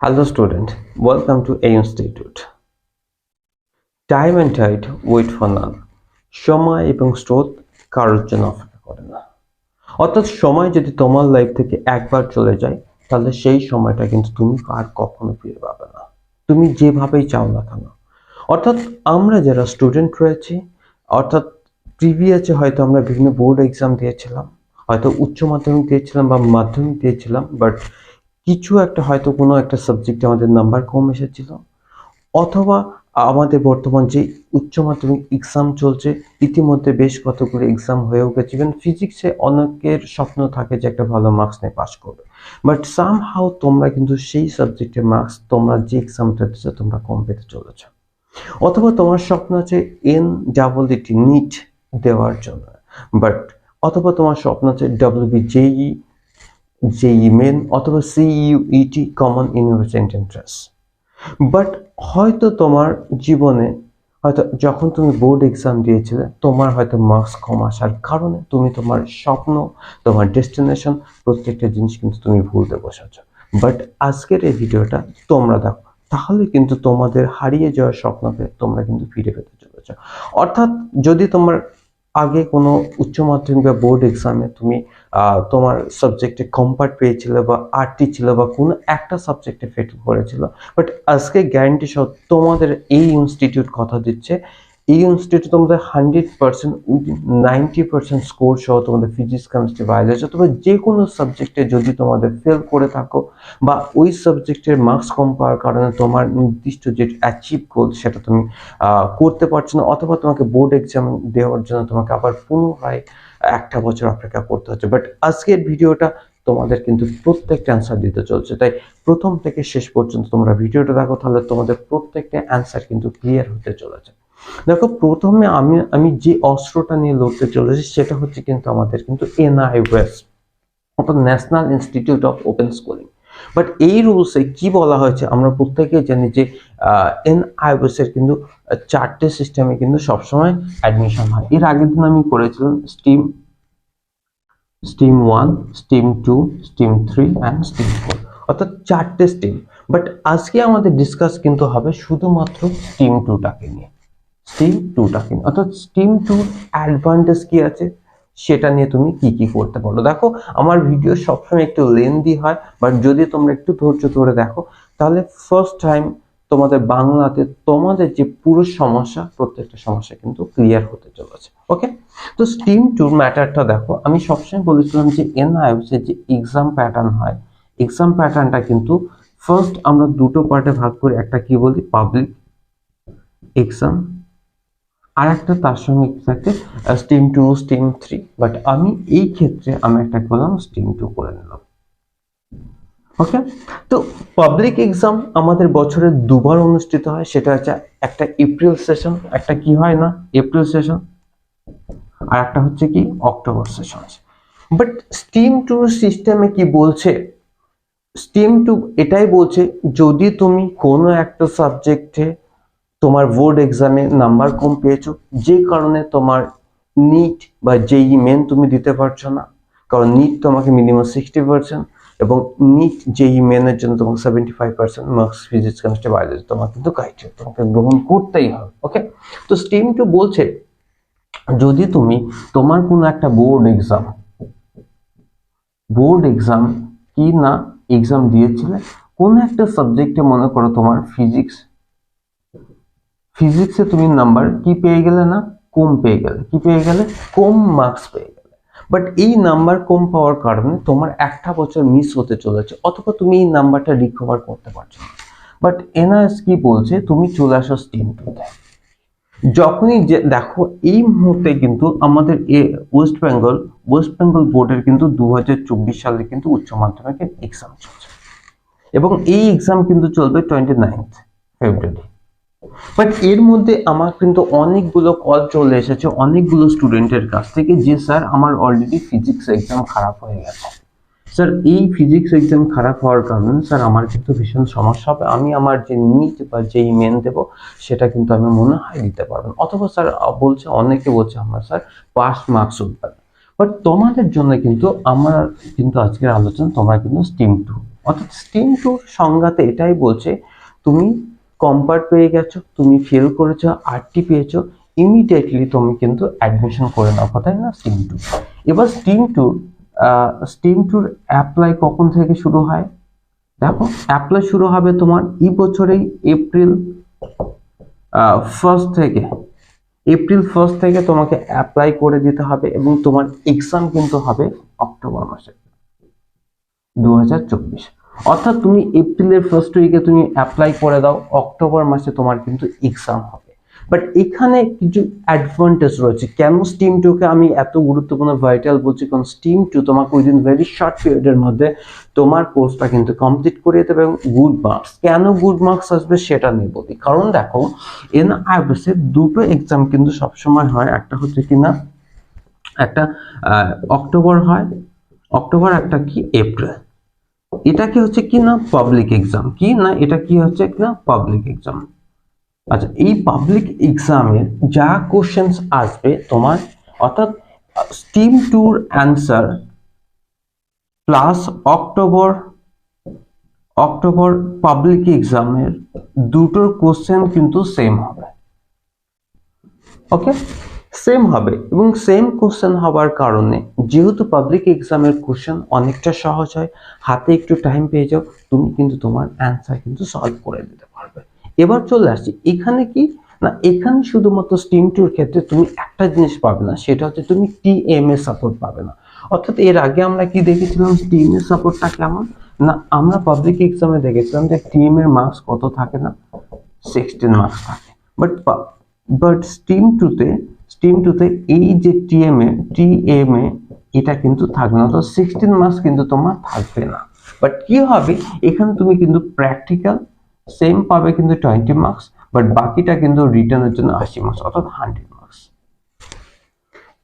Hello student, welcome to A Institute. Time and tide wait for none. সময় এবং স্রোত কারোর জন্য অপেক্ষা করে না অর্থাৎ সময় যদি তোমার লাইফ থেকে একবার চলে যায় তাহলে সেই সময়টা কিন্তু তুমি আর কখনো ফিরে পাবে না তুমি যেভাবেই চাও না কেন অর্থাৎ আমরা যারা স্টুডেন্ট রয়েছি অর্থাৎ প্রিভিয়াসে হয়তো আমরা বিভিন্ন বোর্ড এক্সাম দিয়েছিলাম হয়তো উচ্চ মাধ্যমিক দিয়েছিলাম বা মাধ্যমিক দিয়েছিলাম বাট কিছু একটা হয়তো কোনো একটা সাবজেক্টে আমাদের নাম্বার কম এসেছিল, অথবা আমাদের বর্তমান যে উচ্চ মাধ্যমিক এক্সাম চলছে, ইতিমধ্যে বেশ কতগুলো এক্সাম হয়েও গেছে ইভেন ফিজিক্সে অনেকের স্বপ্ন থাকে যে একটা ভালো মার্কস নিয়ে পাস করবে। বাট সাম হাউ তোমরা কিন্তু সেই সাবজেক্টে মার্কস তোমরা যে এক্সামটা দিচ্ছ তোমরা কম পেতে চলেছ। অথবা তোমার স্বপ্ন আছে এন ডাবল ইটি নিট দেওয়ার জন্য বাট অথবা তোমার স্বপ্ন আছে ডাব্লিউবি জেই জেই মেন অথবা CUET common university entrance but হয়তো তোমার জীবনে, হয়তো যখন তুমি বোর্ড এক্সাম দিয়েছিলে, তোমার হয়তো মার্কস কম আসার কারণে তুমি তোমার স্বপ্ন, তোমার ডেস্টিনেশন প্রত্যেকটা জিনিস কিন্তু তুমি ভুলতে বসেছ। বাট আজকের এই ভিডিওটা তোমরা দেখো, তাহলে কিন্তু তোমাদের হারিয়ে যাওয়ার স্বপ্নকে তোমরা কিন্তু ফিরে পেতে চলেছ। অর্থাৎ যদি তোমার আগে কোনো উচ্চ মাধ্যমিক বা বোর্ড এক্সামে তুমি তোমার সাবজেক্টে কম্পার্ট পেয়েছিলে বা আরটি ছিল বা কোনো একটা সাবজেক্টে ফেল করেছিল। বাট আজকে গ্যারান্টি সহ তোমাদের এই ইনস্টিটিউট কথা দিচ্ছে এই ইনস্টিটিউট তোমাদের hundred percent within ninety percent score সহ তোমাদের ফিজিক্স কেমিস্ট্রি বায়োলজি অথবা যে কোনো সাবজেক্টে যদি তোমাদের ফেল করে থাকো বা ওই সাবজেক্টের মার্কস কম পাওয়ার কারণে তোমার নির্দিষ্ট যে অ্যাচিভ গোল সেটা তুমি করতে পারছ না অথবা তোমাকে বোর্ড এক্সাম দেওয়ার জন্য তোমাকে আবার পুনরায় একটা বছর অপেক্ষা করতে হচ্ছে। বাট আজকের ভিডিওটা তোমাদের কিন্তু প্রত্যেকটা অ্যান্সার দিতে চলছে। তাই প্রথম থেকে শেষ পর্যন্ত তোমরা ভিডিওটা দেখো, তাহলে তোমাদের প্রত্যেকটা অ্যান্সার কিন্তু ক্লিয়ার হতে চলেছে। দেখো, প্রথমে আমি আমি যে অস্ত্রটা নিয়ে লড়তে চলেছি, সেটা হচ্ছে কিন্তু আমাদের কিন্তু এনআই ওয়েস্ট অর্থাৎ national institute of open schooling but এই রুলসে কি বলা হয়েছে, আমরা প্রত্যেকেই জানি যে এন এর কিন্তু চারটে সিস্টেমে কিন্তু সবসময় অ্যাডমিশন হয়। এর আগের দিন আমি করেছিলাম stream stream one stream two stream three and stream four অর্থাৎ চারটে স্টিম বাট আজকে আমাদের ডিসকাস কিন্তু হবে শুধুমাত্র স্টিম টুটাকে নিয়ে। স্টিম টুটাকে নিয়ে অর্থাৎ স্টিম টুর অ্যাডভান্টেজ কি আছে? সেটা নিয়ে তুমি কি কি করতে পারো। দেখো, আমার ভিডিও সবসময় একটু লেন্দি হয় বাট যদি তোমরা একটু ধৈর্য ধরে দেখো, তাহলে ফার্স্ট টাইম তোমাদের বাংলাতে তোমাদের যে পুরো সমস্যা, প্রত্যেকটা সমস্যা কিন্তু ক্লিয়ার হতে চলেছে। ওকে তো স্টিম টুর ম্যাটারটা দেখো, আমি সবসময় বলেছিলাম যে এনআইএস এর যে এক্সাম প্যাটার্ন হয় এক্সাম প্যাটার্নটা কিন্তু ফার্স্ট আমরা দুটো পার্টে ভাগ করি একটা কি বলি? পাবলিক এক্সাম আর একটা তার সঙ্গে থাকে? Stream two stream three but আমি এই ক্ষেত্রে আমি একটা করলাম স্টিম টু করে নিলাম। ওকে তো পাবলিক এক্সাম আমাদের বছরে দুবার অনুষ্ঠিত হয়। সেটা হচ্ছে একটা এপ্রিল সেশন একটা কি হয় না? এপ্রিল সেশন আর একটা হচ্ছে কি? October session but stream two সিস্টেমে কি বলছে? স্টিম টু এটাই বলছে, যদি তুমি কোনো একটা সাবজেক্টে তোমার বোর্ড এক্সামে নাম্বার কম পেয়েছ, যে কারণে তোমার নিট বা জেই মেন তুমি দিতে পারছ না, কারণ নিট তোমাকে মিনিমাম সিক্সটি পার্সেন্ট এবং নিট জেই মেনের জন্য তোমাকে seventy five percent marks physics chemistry biology তোমার কিন্তু ক্রাইটেরিয়া তোমাকে গ্রহণ করতেই হবে ওকে তো স্টিম টু বলছে, যদি তুমি তোমার কোনো একটা বোর্ড এক্সাম বোর্ড এক্সাম কি না এক্সাম দিয়েছিলে, কোন একটা সাবজেক্টে মনে করো তোমার ফিজিক্স ফিজিক্সে তুমি নাম্বার কি পেয়ে গেলে না? কম পেয়ে গেলে। কি পেয়ে গেলে? কম মার্কস পেয়ে গেলে। বাট এই নাম্বার কম পাওয়ার কারণে তোমার একটা বছর মিস হতে চলেছে, অথবা তুমি এই নাম্বারটা রিকভার করতে পারছ না। বাট এনআরএস কি বলছে? তুমি চলে আসো স্টিম টুতে যখনই যে, দেখো, এই মুহূর্তে কিন্তু আমাদের এ ওয়েস্ট বেঙ্গল ওয়েস্ট বেঙ্গল বোর্ডের কিন্তু দু হাজার চব্বিশ সালে কিন্তু উচ্চ মাধ্যমিকের এক্সাম চলছে। এবং এই এক্সাম কিন্তু চলবে টোয়েন্টি নাইনথ ফেব্রুয়ারি বাট এর মধ্যে আমার কিন্তু অনেকগুলো কল চলে এসেছে, অনেকগুলো স্টুডেন্টের কাছ থেকে যে স্যার আমার অলরেডি ফিজিক্স এক্সাম খারাপ হয়ে গেছে। স্যার এই ফিজিক্স এক্সাম খারাপ হওয়ার কারণে স্যার আমার কিন্তু ভীষণ সমস্যা হবে। আমি আমার যে নিট বা যেই মেন দেবো, সেটা কিন্তু আমি মনে হয় দিতে পারব না। অথবা স্যার বলছে, অনেকে বলছে আমার স্যার পাস মার্কস উঠবে বাট তোমাদের জন্য কিন্তু আমার কিন্তু আজকের আলোচনা তোমরা কিন্তু স্টিম টু অর্থাৎ স্টিম টু সংজ্ঞাতে এটাই বলছে, তুমি কম্পার্ট পেয়ে গেছো, তুমি ফেল করেছ আরটি পেয়েছ ইমিডিয়েটলি তুমি কিন্তু অ্যাডমিশন করে নাও, কথাই না স্টিম টু এবার স্টিম টুর স্টিম টুর অ্যাপ্লাই কখন থেকে শুরু হয়? দেখো অ্যাপ্লাই শুরু হবে তোমার এই বছরেই এপ্রিল ফার্স্ট থেকে। এপ্রিল ফার্স্ট থেকে তোমাকে অ্যাপ্লাই করে দিতে হবে এবং তোমার এক্সাম কিন্তু হবে অক্টোবর মাসে দু হাজার চব্বিশ। অর্থাৎ তুমি এপ্রিলের ফার্স্ট উইকে তুমি অ্যাপ্লাই করে দাও, অক্টোবর মাসে তোমার কিন্তু এক্সাম হবে। বাট এখানে কিছু অ্যাডভান্টেজ রয়েছে। কেন স্টিম টুকে আমি এত গুরুত্বপূর্ণ ভাইটাল বলছি? কারণ স্টিম টু তোমাকে উইদিন ভেরি শর্ট পিরিয়ডের মধ্যে তোমার কোর্সটা কিন্তু কমপ্লিট করে দেবে এবং গুড মার্কস কেন গুড মার্কস আসবে সেটা নিয়ে বলি। কারণ দেখো এন আইবিসে দুটো এক্সাম কিন্তু সবসময় হয়। একটা হচ্ছে কিনা, একটা অক্টোবর হয়, অক্টোবর, একটা কি, এপ্রিল। এটা কি হচ্ছে কি না পাবলিক এক্সাম কি না এটা কি হচ্ছে কি না পাবলিক এক্সাম আচ্ছা এই পাবলিক এক্সামে যা কোশ্চেন্স আসবে তোমার, অর্থাৎ স্টিম টুর answer plus October October public এক্সামের দুটোর কোশ্চেন কিন্তু সেম হবে। ওকে সেম হবে এবং সেম কোশ্চেন হবার কারণে, যেহেতু পাবলিক এক্সামের কোশ্চেন অনেকটা সহজ হয়, হাতে একটু টাইম পেয়ে যাও, তুমি কিন্তু তোমার অ্যান্সার কিন্তু সলভ করে দিতে পারবে। এবার চলে আসছি, এখানে কি? না, এখানে শুধুমাত্র স্টিম টুর ক্ষেত্রে তুমি একটা জিনিস পাবে না, সেটা হচ্ছে তুমি টিএমএ সাপোর্ট পাবে না। অর্থাৎ এর আগে আমরা কি দেখেছিলাম টিএমএ সাপোর্টটা কেমন? না, আমরা পাবলিক এক্সামে দেখেছিলাম যে টিএম এর মার্কস কত থাকে না? সিক্সটিন মার্কস থাকে। বাট বাট স্টিম টুতে স্টিম টুতে এই যে টিএমএ টিএমএ এটা কিন্তু থাকবে না। তো সিক্সটিন মার্কস কিন্তু তোমার থাকবে না। বাট কি হবে? এখানে তুমি কিন্তু প্র্যাকটিক্যাল সেম পাবে কিন্তু টোয়েন্টি মার্কস বাট বাকিটা কিন্তু রিটার্নের জন্য আশি মার্কস অর্থাৎ হান্ড্রেড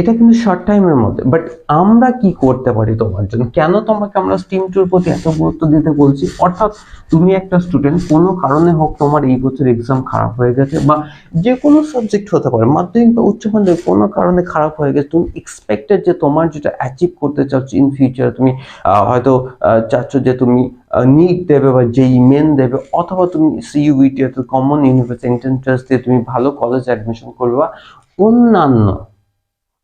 এটা কিন্তু শর্ট টাইমের মধ্যে। বাট আমরা কি করতে পারি তোমার জন্য? কেন তোমাকে আমরা স্টিম টুর প্রতি এত গুরুত্ব দিতে বলছি? অর্থাৎ তুমি একটা স্টুডেন্ট কোনো কারণে হোক তোমার এই বছর এক্সাম খারাপ হয়ে গেছে বা যে কোনো সাবজেক্ট হতে পারে, মাধ্যমিক বা উচ্চ মাধ্যমিক, কোনো কারণে খারাপ হয়ে গেছে, তুমি এক্সপেক্টেড যে তোমার যেটা অ্যাচিভ করতে চাচ্ছ ইন ফিউচার তুমি হয়তো চাচ্ছ যে তুমি নিট দেবে বা যেই মেন দেবে, অথবা তুমি সিইউইটি অর্থাৎ কমন ইউনিভার্সিটি এন্ট্রান্স দিয়ে তুমি ভালো কলেজ অ্যাডমিশন করবে বা অন্যান্য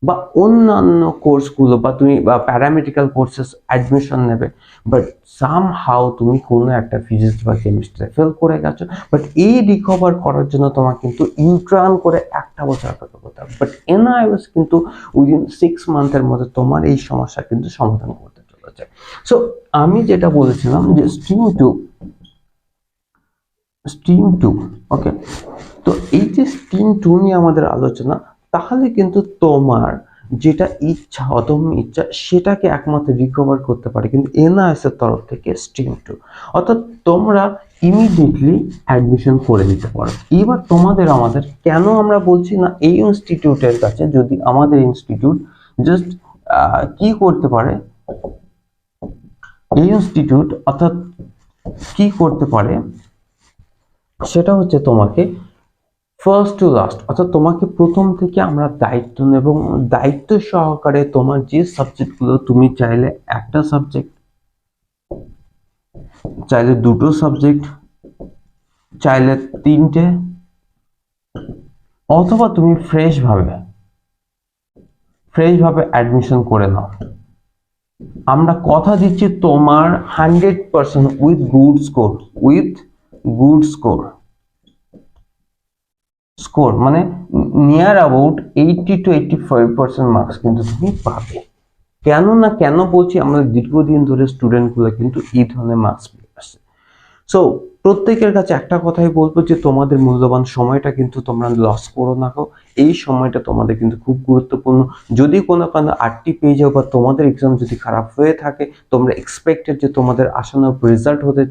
বা অন্যান্য কোর্সগুলো বা তুমি, বা প্যারামেডিক্যাল কোর্সেস অ্যাডমিশন নেবে বাট সাম হাউ তুমি কোনো একটা ফিজিক্স বা কেমিস্ট্রি ফেল করে গেছো বাট এই রিকভার করার জন্য তোমার কিন্তু ইউট্রান করে একটা বছর অপেক্ষা করতে হবে। বাট এনআইএস কিন্তু উইদিন সিক্স মান্থের মধ্যে তোমার এই সমস্যা কিন্তু সমাধান করতে চলেছে। সো আমি যেটা বলেছিলাম যে stream two stream two okay তো এই যে স্ট্রিম টু নিয়ে আমাদের আলোচনা তাহলে কিন্তু তোমার যেটা ইচ্ছা, অদম্য ইচ্ছা, সেটাকে একমাত্র রিকভার করতে পারে কিন্তু এনআইএস এর তরফ থেকে স্ট্রিম টু অর্থাৎ তোমরা ইমিডিয়েটলি অ্যাডমিশন করে নিতে পারো। এবার তোমাদের আমাদের কেন আমরা বলছি না এই ইনস্টিটিউটের কাছে যদি আমাদের ইনস্টিটিউট জাস্ট কি করতে পারে? এই ইনস্টিটিউট অর্থাৎ কি করতে পারে? সেটা হচ্ছে তোমাকে ফার্স্ট টু লাস্ট অর্থাৎ তোমাকে প্রথম থেকে আমরা দায়িত্ব নেব, দায়িত্ব সহকারে তোমার যে সাবজেক্টগুলো তুমি চাইলে একটা সাবজেক্ট চাইলে দুটো সাবজেক্ট চাইলে তিনটে, অথবা তুমি ফ্রেশ ভাবে ফ্রেশ ভাবে অ্যাডমিশন করে নাও। আমরা কথা দিচ্ছি তোমার hundred percent with good score with good score score মানে near about eighty two eighty five percent marks কিন্তু তুমি পাবে। কেন না কেন বলছি আমরা দীর্ঘদিন ধরে স্টুডেন্টগুলো কিন্তু এই ধরনের মার্কস পেয়ে আসছে সো প্রত্যেকের কাছে একটা কথাই বলব যে, তোমাদের মূল্যবান সময়টা কিন্তু তোমরা লস করো না গো। এই সময়টা তোমাদের কিন্তু খুব গুরুত্বপূর্ণ। যদি কোনো কারণে আটটি পেয়ে যাও বা তোমাদের এক্সাম যদি খারাপ হয়ে থাকে, তোমরা এক্সপেক্টেড যে তোমাদের আশানুরূপ রেজাল্ট হতে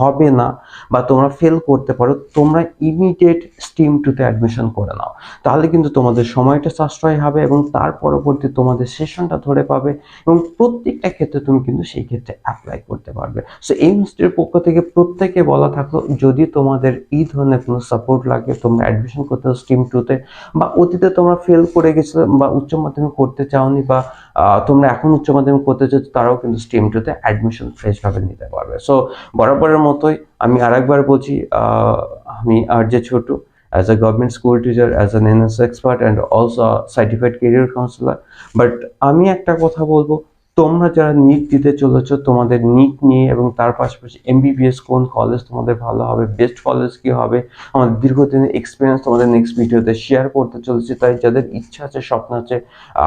হবে না বা তোমরা ফেল করতে পারো, তোমরা ইমিডিয়েট স্টিম টুতে অ্যাডমিশন করে নাও। তাহলে কিন্তু তোমাদের সময়টা সাশ্রয় হবে এবং তার পরবর্তী তোমাদের সেশনটা ধরে পাবে এবং প্রত্যেকটা ক্ষেত্রে তুমি কিন্তু সেই ক্ষেত্রে অ্যাপ্লাই করতে পারবে। সো এই ইনস্টিটিউটের পক্ষ থেকে প্রত্যেকে বলা থাকল, যদি তোমাদের এই ধরনের কোনো সাপোর্ট লাগে, তোমরা অ্যাডমিশন করতে স্টিম টুতে বা অতীতে তোমরা ফেল করে গেছিলে বা উচ্চ মাধ্যমিক করতে চাওনি বা তোমরা এখন উচ্চ মাধ্যমিক করতে চাও, তারাও কিন্তু স্টিম টুতে অ্যাডমিশন ফ্রেশভাবে নিতে পারবে। সো বরাবরের মতোই আমি আরেকবার বলছি আমি আর যে ছোট as a government school teacher as an N S expert and also certified career counsellor but আমি একটা কথা বলব তোমরা যারা নিট দিতে চলেছো, তোমাদের নিট নিয়ে এবং তার পাশাপাশি এমবিবিএস কোন কলেজ তোমাদের ভালো হবে বেস্ট কলেজ কি হবে, আমাদের দীর্ঘদিনের এক্সপিরিয়েন্স তোমাদের নেক্সট ভিডিওতে শেয়ার করতে চলেছি। তাই যাদের ইচ্ছা আছে, স্বপ্ন আছে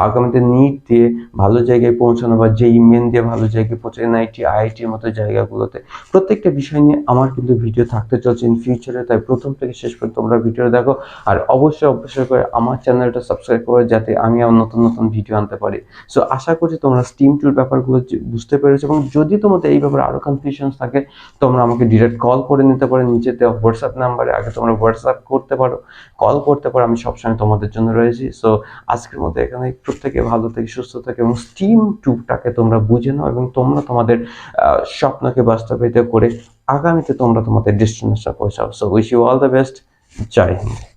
আগামীতে নিট দিয়ে ভালো জায়গায় পৌঁছানো বা যেই মেন দিয়ে ভালো জায়গায় পৌঁছে এনআইটি আইআইটির মতো জায়গাগুলোতে, প্রত্যেকটা বিষয় নিয়ে আমার কিন্তু ভিডিও থাকতে চলছে ইন ফিউচারে তাই প্রথম থেকে শেষ পর্যন্ত তোমরা ভিডিও দেখো। আর অবশ্যই অবশ্যই করে আমার চ্যানেলটা সাবস্ক্রাইব করো, যাতে আমি আমার নতুন নতুন ভিডিও আনতে পারি। সো আশা করছি তোমরা স্টিম টুর ব্যাপারগুলো বুঝতে পেরেছ এবং যদি তোমাদের এই ব্যাপারে আরও কনফিউশন থাকে, তোমরা আমাকে ডিরেক্ট কল করে নিতে পারো। নিচে দেওয়া হোয়াটসঅ্যাপ নাম্বারে আগে তোমরা হোয়াটসঅ্যাপ করতে পারো কল করতে পারো। আমি সবসময় তোমাদের জন্য রয়েছি। সো আজকের মধ্যে এখানে প্রত্যেকে ভালো থেকে, সুস্থ থাকে এবং স্টিম টুবটাকে তোমরা বুঝে নাও এবং তোমরা তোমাদের স্বপ্নকে বাস্তবায়িত করে আগামীতে তোমরা তোমাদের destination পৌঁছাও। So wish you all the best Joy Hind.